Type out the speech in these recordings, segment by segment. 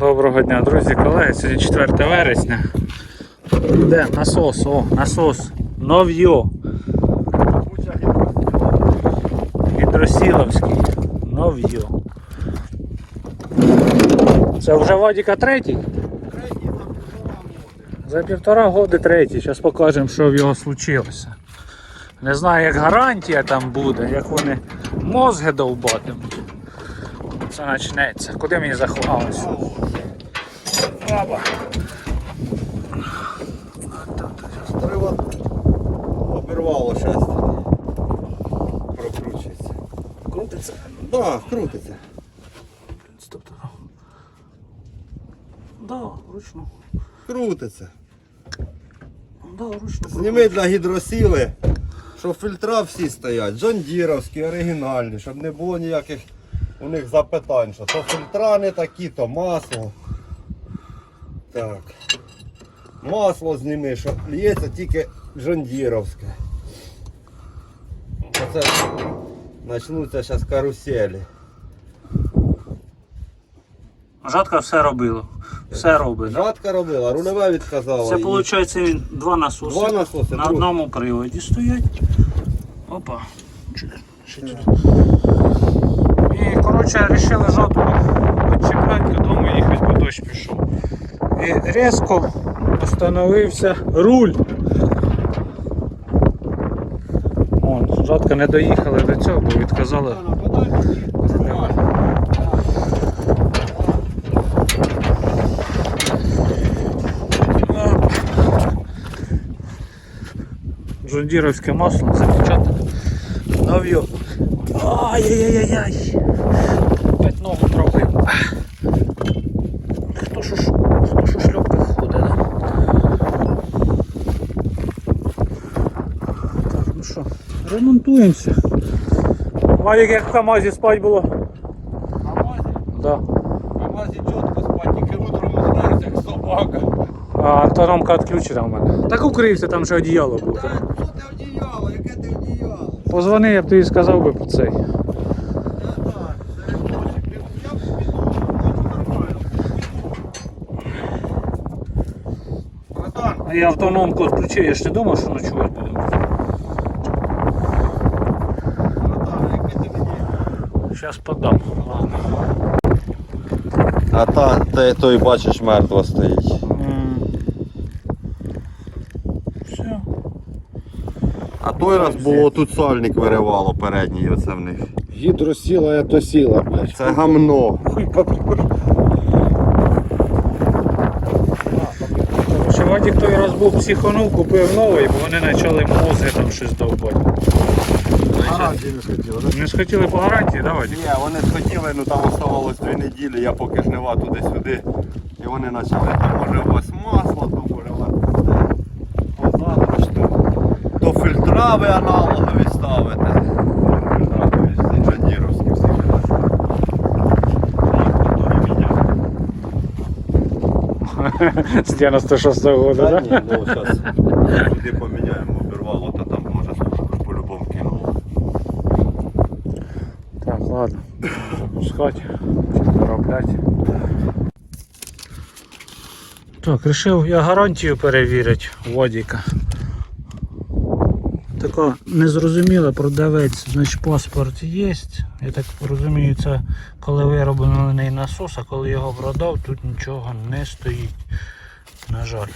Доброго дня, друзі, колеги. Сьогодні 4 вересня. Де насос, о, насос. Нов'йо. Гідросіловський. Нов'йо. Це вже Вадіка третій? Третій. За півтора роки третій. Зараз покажемо, що в його случилося. Не знаю, як гарантія там буде, як вони мозги довбатимуть. Це почнеться. Куди мені заховалося? Баба. Привод обірвало щастя. Прокручується. Крутиться. Да, крутиться. Стоп. Да, вручну. Крутиться. Да, вручну. Зніми для гідросіли, щоб фільтра всі стоять. Джондіровські, оригінальні, щоб не було ніяких у них запитань, що то фільтра не такі, то масло. Так. Масло зніми, що лється тільки джондіровське. Оце почнуться зараз каруселі. Жатка все робила. Все робить. Жатка робила, рульове відказала. Це їй. виходить він два насоси. Два насоси, на друг. одному приводі стоять. Опа. Ще тут. І коротше вирішили жатку І різко встановився руль. Вон, жатка не доїхали до цього, бо відказали. Джондіровське масло запечатане. Нов'ю. Ай-яй-яй-яй. Опять ногу пробив. Хто ж ж- хто ж у шльопках ходить, да? Так, ну що, ремонтуємося. Валік як в КАМАЗі спать було. А мазі? Да. А мазі чітко спать, тільки утром знаєш, як собака. А автономка відключена в мене. Так укрився, там ще одіяло було. Та що ти одіяло, яке ти одіяло? Позвони, я б тобі сказав би по цей. Я в автономку відключив, я ж не думав, що ночувати буду. братан, яке ти мені? Зараз подам. Ладно. А та, те- той бачиш мертво стоїть. Все. А той раз було тут сальник виривало передній, оце в них. Гідросіла, то сіла. блядь. Це гамно. Хуй попреш. Короче, Вадик той раз був психанув, купив новий, бо вони почали мозги там щось довбати. Гарантії не схотіла, да? Не схотіли по гарантії, да, Вадик? Ні, вони схотіли, ну там оставалось дві неділі, я поки жнива туди-сюди. І вони почали, там може у вас масло, то може у вас позаду, що то фільтра ви аналогові ставите. Фільтра, то є інженерівські всі. З 96-го года, Та да? ні, ну зараз туди поміняємо, обірвало, то там може служку ж по-любому кинуло. Так, ладно. Запускати. Доробляти. Так, вирішив я гарантію перевірити у Вадіка. Така незрозуміла продавець, значить паспорт є. Я так розумію, це коли вироблений насос, а коли його продав, тут нічого не стоїть. На жаль.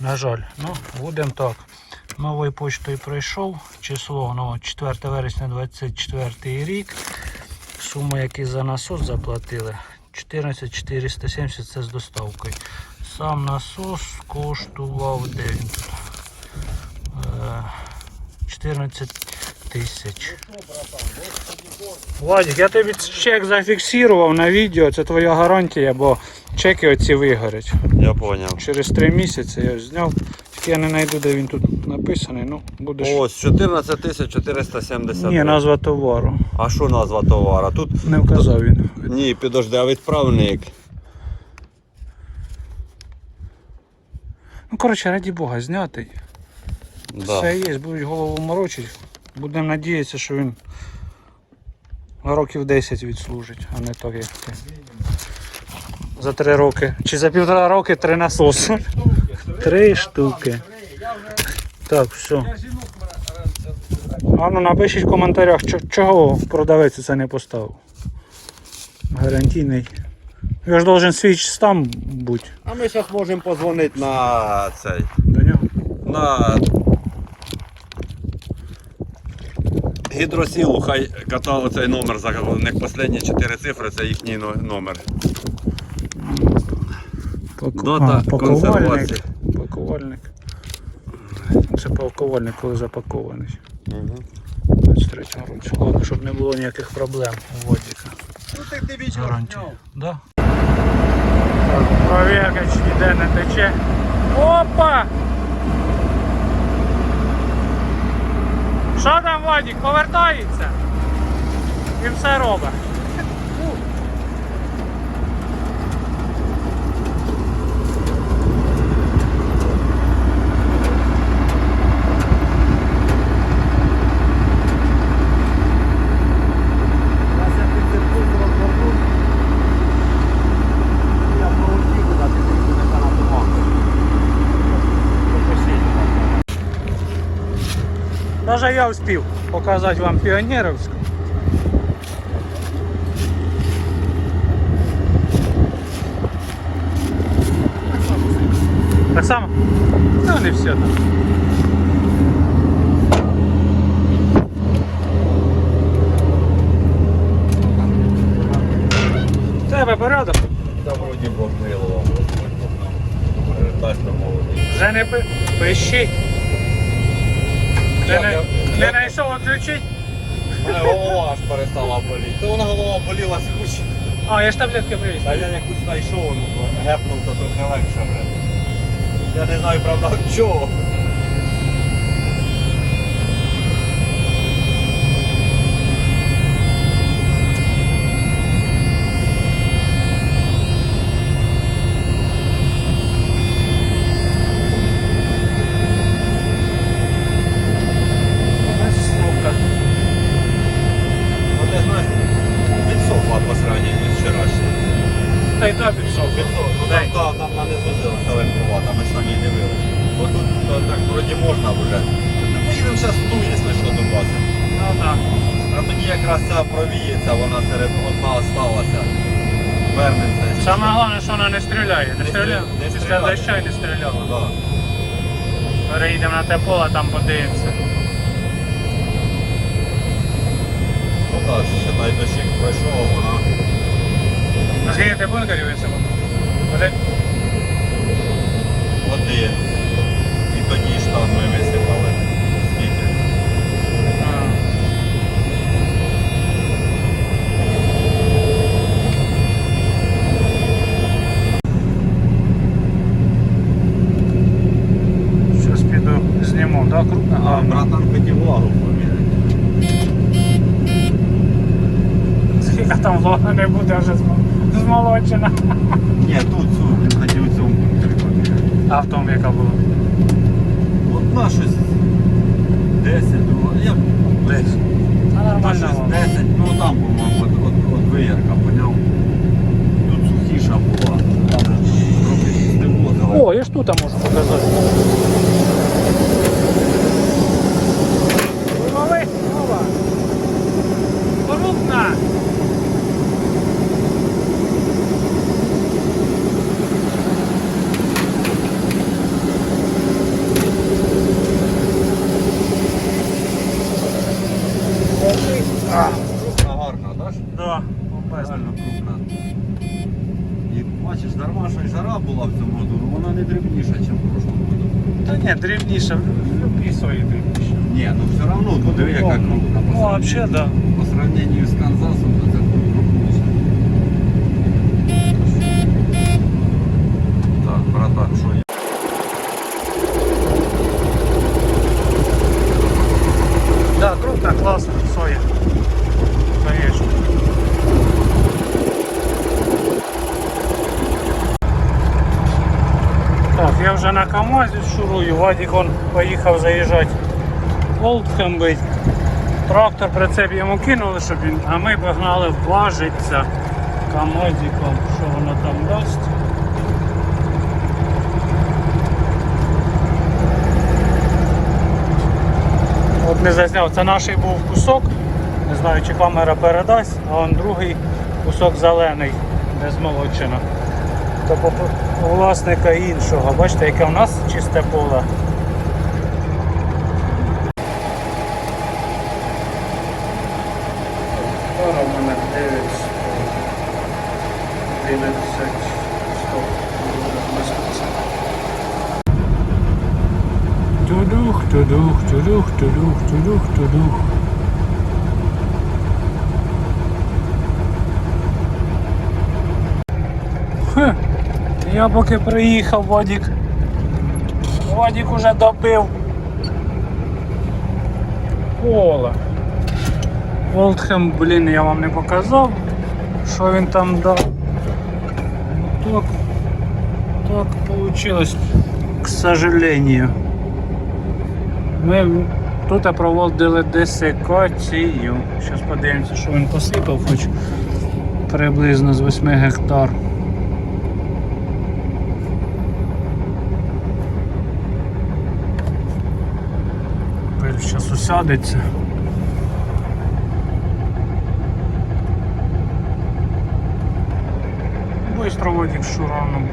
На жаль. Ну, будемо так. Новою почтою пройшов. Число ну, 4 вересня 24 рік. Сума, які за насос заплатили. 14 470 це з доставкою. Сам насос коштував де він тут? Е, 14 тисяч. Владик, я тобі чек зафіксував на відео, це твоя гарантія, бо чеки оці вигорять. Я зрозумів. Через 3 місяці я зняв. Я не знайду, де він тут написаний. Ну, будеш. Ось 14 470. Ні, назва товару. А що назва товара? Тут Не вказав він. ні, підожди, а відправник. Ну, коротше, раді Бога, знятий. Да. Все є, будуть голову морочити. Будемо надіятися, що він років 10 відслужить, а не так як ти. за три роки. Чи за півтора роки три насоси. Три штуки. Так, все. А ну напишіть в коментарях, чого продавець це не поставив. Гарантійний. Я ж должен свій там бути А ми зараз можемо позвонити на цей. до нього. На гідросілу, хай катав цей номер у них останні чотири цифри, це їхній номер. Пак... Дота а, консервації. Пакувальник. Це пакувальник, коли запакований. Угу. 23 році. Ладно, щоб не було ніяких проблем у водіка. Ну так ти вічно. Да. Провірка, чи ніде не тече. Опа! Що там водік? Повертається? Він все робить. Зараз я під цим пультом розгорну. Я проводів туди, ти не на туманку. Даже я успів показати вам піонерівську. Так само? Ну, не все так. В Тебе порядок? Та вроді Бог милував. Дасть нам молодий. Вже не пи- пищить. Не, я- не я- знайшов відключити? Мене голова аж перестала боліти. То вона голова боліла з кучі. А, я ж таблетки привіз. А я якусь знайшов, ну, гепнув, то трохи легше вже. Я не знаю, правда, чого. Саме головне, що вона не стріляє. Не стріляє. Після дощу не стріляла. Да. Переїдемо на те поле, там подивимося. Ну так, ще той дощик пройшов, вона. А скільки ти бункерів висимо? Один? Один. І тоді ж там ми висипали. Буде вже змо- змолочена. Ні, тут цю, хотів у цьому поміряти. А в тому яка була? Одна щось 10, друга. Я Десь. Одна щось 10, ну там, по-моєму, от, от, от виярка, поняв. Тут сухіша була. Там трохи стивозила. О, я ж тут можу показати. Лови, Вова. Крупна. Крупна гарна, так? Да, бомбезно. Реально крупна. І бачиш, дарма, що й жара була в цьому году, ну вона не дрібніша, ніж в прошлому году. Та ні, дрібніше, любі свої дрібніше. Ні, ну все одно, ну диви, яка крупна. Ну, сравненню- взагалі, да. по сравненню з Канзасом, то це мазю шурую, Вадик он поїхав заїжджати болтком бить. Трактор прицеп йому кинули, щоб він, а ми погнали важиться комодиком, що воно там дасть. От не зазняв, це наш був кусок, не знаю чи камера передасть, а он другий кусок зелений, де змолочено. Власника іншого. Бачите, яке у нас чисте поле. Пара в мене 9, 11, 100. Тудух, тудух, тудух, тудух, тудух, тудух. Я поки приїхав, Вадік. Вадік уже добив. Поле. Олдхем, блін, я вам не показав, що він там дав. Так, так получилось, к сожалению. Ми тут проводили десикацію. Зараз подивимося, що він посипав, хоч приблизно з 8 гектар. Зараз усядеться. Быстро водик шураном.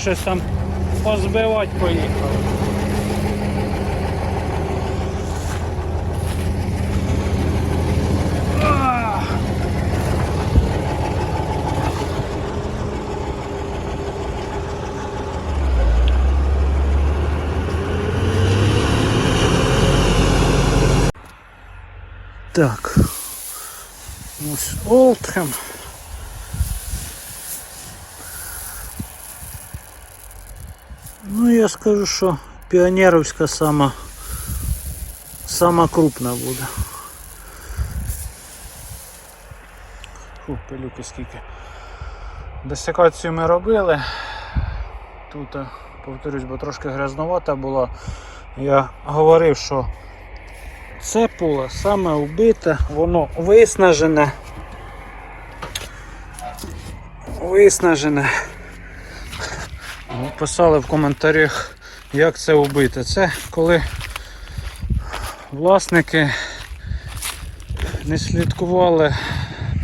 Щось там позбивати поїхав. А. Так. Ось Олдхем. Я скажу, що піонерівська сама, сама крупна буде. Фу, пилюки скільки. Десикацію ми робили. Тут, е, повторюсь, бо трошки грязновата була. Я говорив, що це поле саме вбите, воно виснажене. Виснажене. Писали в коментарях, як це вбити. Це коли власники не слідкували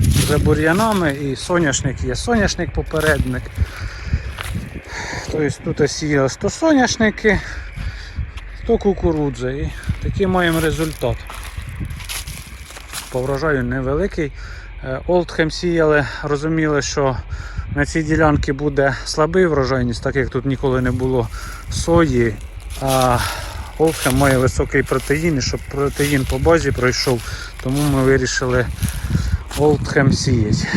за бур'янами і соняшник є. Соняшник попередник. Тобто тут сіялось то соняшники, то кукурудза. І такий маємо результат. По врожаю невеликий. Олдхем сіяли, розуміли, що на цій ділянці буде слабий врожайність, так як тут ніколи не було сої. А овка має високий протеїн, і щоб протеїн по базі пройшов, тому ми вирішили Олдхем сіяти.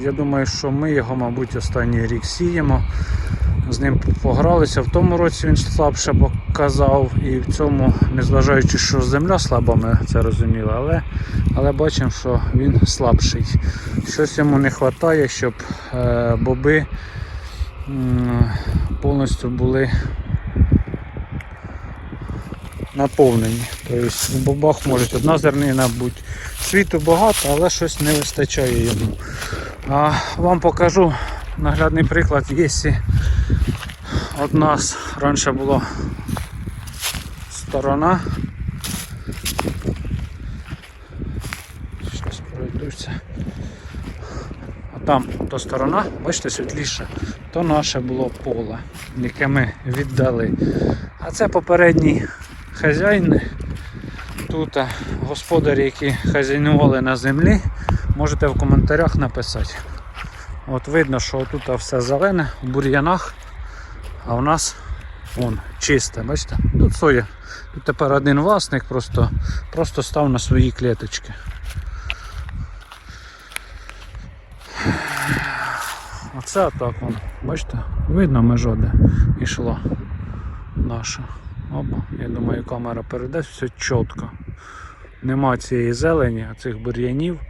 Я думаю, що ми його, мабуть, останній рік сіємо. З ним погралися. В тому році він слабше показав, і в цьому, незважаючи, що земля слаба, ми це розуміли, але, але бачимо, що він слабший. Щось йому не вистачає, щоб е, боби м, повністю були наповнені. Тобто в бобах може одна зернина бути. Світу багато, але щось не вистачає йому. Вам покажу наглядний приклад, якщо От нас раніше була сторона. Зараз пройдуся. А там то сторона, бачите, світліше, то наше було поле, яке ми віддали. А це попередні хазяїни. Тут господарі, які хазяйнували на землі, можете в коментарях написати. От видно, що тут все зелене, в бур'янах. А у нас вон чисте, бачите? Тут соя. Тут тепер один власник просто, просто став на свої клеточки. От це так вон. Бачите? Видно межа де йшла наша. Опа, я думаю, камера передасть все чітко. Нема цієї зелені, цих бур'янів.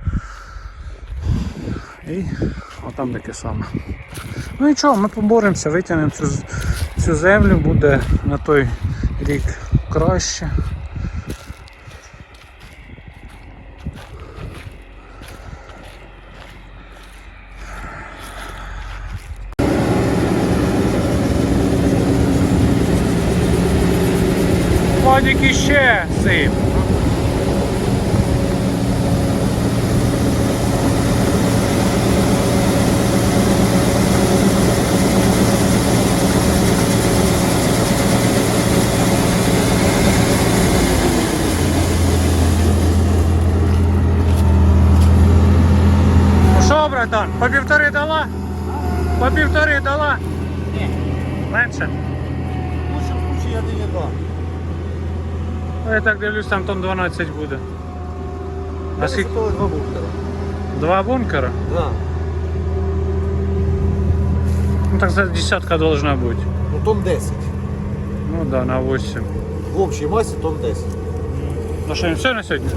І отам таке саме. Ну нічого, ми поборемося, витягнемо цю, цю землю, буде на той рік краще. Вадик іще сип. братан, по півтори дала? По півтори дала? Ні. Менше? Лучше в кучі я не дам. Ну, Я так дивлюсь, там тон 12 буде. А скільки? два бункера. Два бункера? Да. Ну так за десятка должна бути. Ну тонн 10. Ну да, на 8. В общій масі тонн 10. Ну що, все на сьогодні?